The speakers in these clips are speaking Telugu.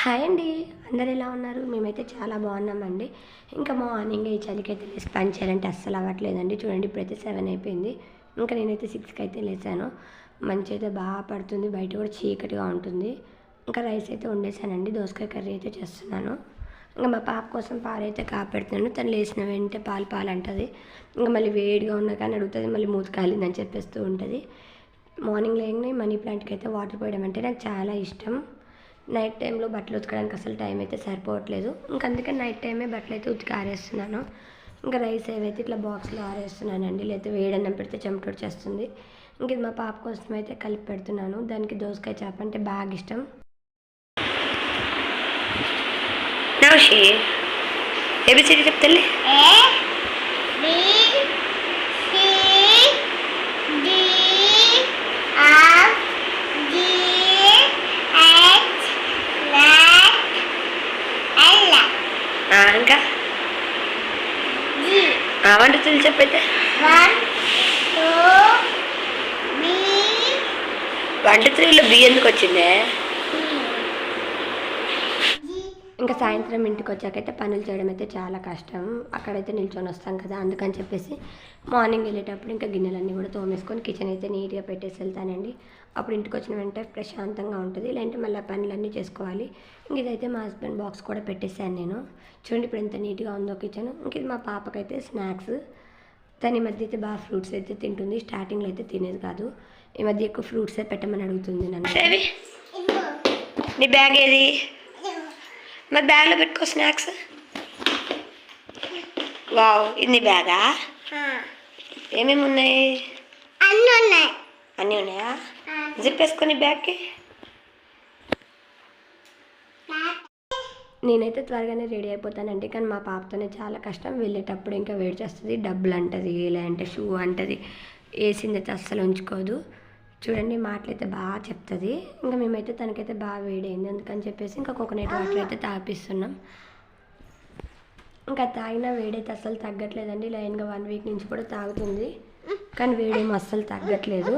హాయ్ అండి. అందరు ఎలా ఉన్నారు? మేమైతే చాలా బాగున్నామండి. ఇంకా మార్నింగ్ ఈ చలికైతే అయితే లేసి పని చేయాలంటే అస్సలు అవ్వట్లేదండి. చూడండి ఇప్పుడైతే సెవెన్ అయిపోయింది. ఇంకా నేనైతే సిక్స్కి అయితే లేచాను. మంచి అయితే బాగా పడుతుంది. బయట కూడా చీకటిగా ఉంటుంది. ఇంకా రైస్ అయితే వండేసానండి. దోసకాయ కర్రీ అయితే చేస్తున్నాను. ఇంకా మా పాప కోసం పాలు అయితే కాపాడుతున్నాను. తను లేచిన వెంటనే పాలు పాలు అంటుంది ఇంకా మళ్ళీ వేడిగా ఉన్నా కానీ అడుగుతుంది మళ్ళీ మూతి కాలిందని చెప్పేస్తూ ఉంటుంది. మార్నింగ్ లేని మనీ ప్లాంట్కి అయితే వాటర్ పోయడం అంటే నాకు చాలా ఇష్టం. నైట్ టైంలో బట్టలు ఉతకడానికి అసలు టైం అయితే సరిపోవట్లేదు. ఇంకా అందుకే నైట్ టైమే బట్టలు అయితే ఉతికి ఆరేస్తున్నాను. ఇంకా రైస్ ఏవైతే ఇట్లా బాక్స్లో ఆరేస్తున్నానండి లేకపోతే వేడన్నం పెడితే చెమట వచ్చేస్తుంది. ఇంక ఇది మా పాప కోసం అయితే కలిపి పెడుతున్నాను. దానికి దోసకాయ చేప అంటే బాగా ఇష్టం. ఏబిసిడి చెప్తలే? G వంటతులు చెప్పైతే. B వంట త్రీలో బి ఎందుకు వచ్చిందే? ఇంకా సాయంత్రం ఇంటికి వచ్చాకైతే పనులు చేయడం అయితే చాలా కష్టం. అక్కడైతే నిల్చొని వస్తాం కదా అందుకని చెప్పేసి మార్నింగ్ వెళ్ళేటప్పుడు ఇంకా గిన్నెలన్నీ కూడా తోమేసుకొని కిచెన్ అయితే నీట్గా పెట్టేసి వెళ్తానండి. అప్పుడు ఇంటికి వచ్చిన వెంటనే ప్రశాంతంగా ఉంటుంది. లేదంటే మళ్ళీ పనులన్నీ చేసుకోవాలి. ఇంక ఇదైతే మా హస్బెండ్ బాక్స్ కూడా పెట్టేశాను నేను. చూడండి ఇప్పుడు ఎంత నీట్గా ఉందో కిచెన్ ఇంక ఇది మా పాపకైతే స్నాక్స్ తను ఈ మధ్య అయితే బాగా ఫ్రూట్స్ అయితే తింటుంది. స్టార్టింగ్లో అయితే తినేది కాదు. ఈ మధ్య ఎక్కువ ఫ్రూట్సే పెట్టమని అడుగుతుంది నన్ను. నీ బ్యాగ్ ఏది? మరి బ్యాగ్లో పెట్టుకో స్నాక్స్. వావ్ ఇది బ్యాగా? ఏమేమి ఉన్నాయి? అన్నీ ఉన్నాయి. అన్నీ ఉన్నాయా? జిప్ వేసుకొని బ్యాగ్కి. నేనైతే త్వరగానే రెడీ అయిపోతానండి కానీ మా పాపతోనే చాలా కష్టం. వెళ్ళేటప్పుడు ఇంకా వెయిట్ చేస్తుంది డబ్బులు అంటది లేదంటే షూ అంటది. వేసింది అయితే అస్సలు ఉంచుకోదు. చూడండి మాటలు అయితే బాగా చెప్తుంది. ఇంకా మేమైతే తనకైతే బాగా వేడైంది. అందుకని చెప్పేసి ఇంకా కోకోనట్ వాటర్ అయితే తాపిస్తున్నాం ఇంకా తాగిన వేడైతే అస్సలు తగ్గట్లేదండి. లైన్గా వన్ వీక్ నుంచి కూడా తాగుతుంది. కానీ వేడేమో అస్సలు తగ్గట్లేదు.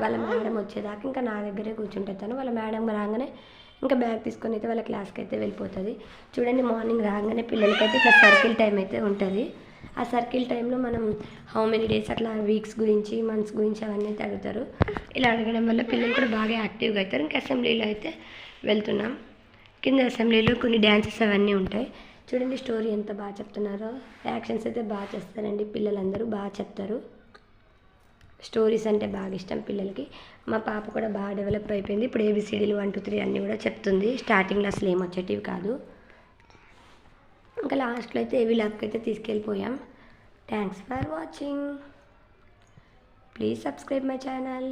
వాళ్ళ మేడం వచ్చేదాకా ఇంకా నా దగ్గరే కూర్చుంటుంది తను. వాళ్ళ మేడం రాగానే ఇంకా బ్యాగ్ తీసుకొని అయితే వాళ్ళ క్లాస్కి అయితే వెళ్ళిపోతుంది. చూడండి మార్నింగ్ రాగానే పిల్లలకైతే ఇట్లా సర్కిల్ టైం అయితే ఉంటుంది. ఆ సర్కిల్ టైంలో మనం హౌ మెనీ డేస్ అట్లా వీక్స్ గురించి మంత్స్ గురించి అవన్నీ అయితే అడుగుతారు. ఇలా అడగడం వల్ల పిల్లలు కూడా బాగా యాక్టివ్గా అవుతారు. ఇంకా అసెంబ్లీలో అయితే వెళ్తున్నాం. కింద అసెంబ్లీలో కొన్ని డ్యాన్సెస్ అవన్నీ ఉంటాయి. చూడండి స్టోరీ ఎంత బాగా చెప్తున్నారో. యాక్షన్స్ అయితే బాగా చేస్తారండి. పిల్లలందరూ బాగా చెప్తారు. స్టోరీస్ అంటే బాగా ఇష్టం పిల్లలకి. మా పాప కూడా బాగా డెవలప్ అయిపోయింది. ఇప్పుడు ఏబిసిడీలు వన్ టూ త్రీ అన్నీ కూడా చెప్తుంది. స్టార్టింగ్లో అసలు ఏం వచ్చేటివి కాదు. ఇంకా లాస్ట్లో అయితే ఏవి ల్యాబ్కి అయితే తీసుకెళ్ళిపోయాం. Thanks for watching please subscribe my channel